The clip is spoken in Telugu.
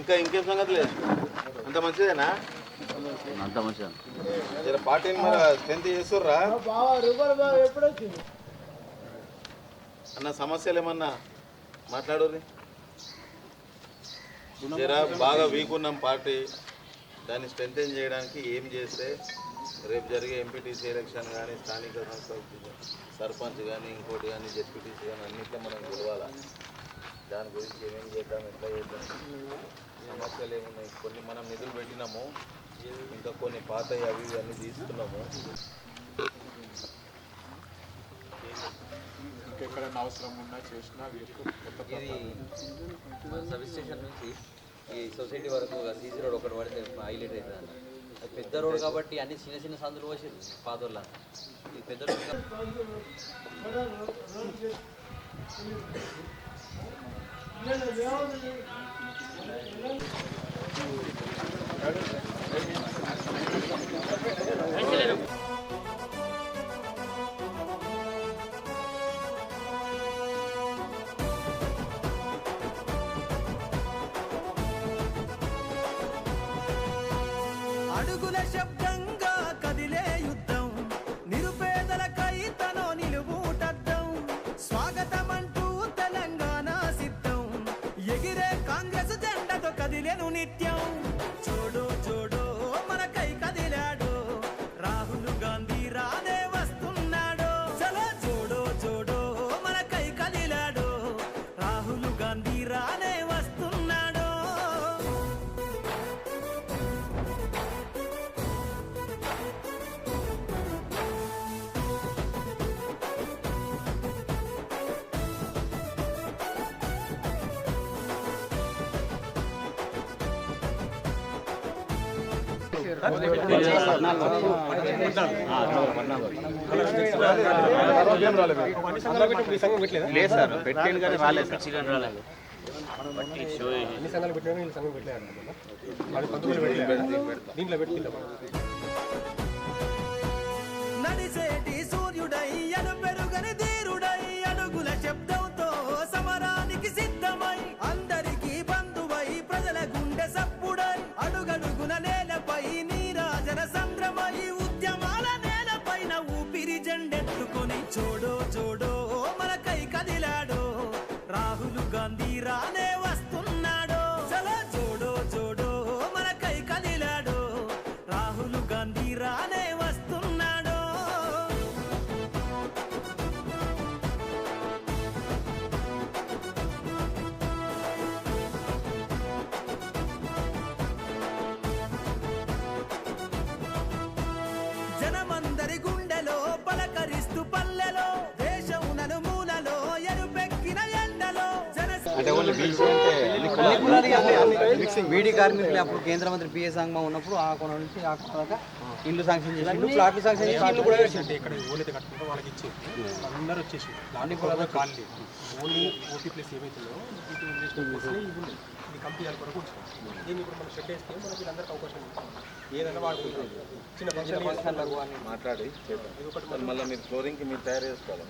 ఇంకా ఇంకేం సంగతి లేదు. అంత మంచిదేనా? అంత మంచిగా జర పార్టీని మరి స్ట్రెంత్ చేస్తుర్రా? అన్న సమస్యలు ఏమన్నా మాట్లాడు జర బాగా వీక్ ఉన్నాం పార్టీ. దాన్ని స్ట్రెంథెన్ చేయడానికి ఏం చేస్తే రేపు జరిగే ఎంపీటీసీ ఎలక్షన్ కానీ స్థానిక సంస్థల సర్పంచ్ కానీ ఇంకోటి కానీ జెడ్పీటీసీ కానీ అన్నిట్లో మనం గెలవాలా? దాని గురించి ఏమేం చేద్దాం ఎట్లా చేద్దాం? సమస్యలు ఏమున్నాయి? కొన్ని మనం నిధులు పెట్టినాము. ఇంకా కొన్ని పాత అవి అన్నీ తీసుకున్నాము. ఇంకెక్కడైనా అవసరం ఉన్నా చేసినా ఇది స్టేషన్ నుంచి ఈ సొసైటీ వరకు సీసీ రోడ్ ఒకటి పడితే హైలైట్ అవుతుంది అన్న. అది పెద్ద రోడ్ కాబట్టి అన్ని చిన్న చిన్న సందులు పోసి పాతోళ్ళ. ఇది పెద్ద రోడ్ కాబట్టి అడుగుల శబ్ద లేదు సార్ పెట్టేది కానీ రాలేదు సార్. అన్ని సంఘాలు పెట్టినా వీళ్ళు సంఘం పెట్టలేదు దీంట్లో పెట్టి నడిసేటి జనమందరి జన బీడీ కార్మికులు అప్పుడు కేంద్ర మంత్రి పిఎస్ సంగమం ఉన్నప్పుడు ఆ కొన నుంచి ఆ కొన దాకా ఇల్లు శాంక్షన్ చేసిండు. ప్లాట్లు శాంక్షన్ చేసి ఇల్లు కూడా వేసిండు ఇక్కడ ఓలైతే కట్టుకుంటే వాళ్ళకి ఇచ్చి అందరూ వచ్చేసి దాంట్లో కూడా ఖాళీ ఓన్లీ ఓటీ ప్లేస్ ఏమైతుందో ఓటీ ప్లేస్ ఇవి ఉన్నాయి ఇది కంపెనీ కొరకు ఉంచుతాం. దీన్ని ఇప్పుడు మనం షెడ్ వేస్తే మనకి వీళ్ళందరికీ అవకాశం ఉంటుంది. ఏదైనా వాడుకుంటాం. చిన్న ఫంక్షన్ మాట్లాడి చేద్దాం. మళ్ళీ మీరు ఫ్లోరింగ్కి మీరు తయారు చేసుకోవాలి.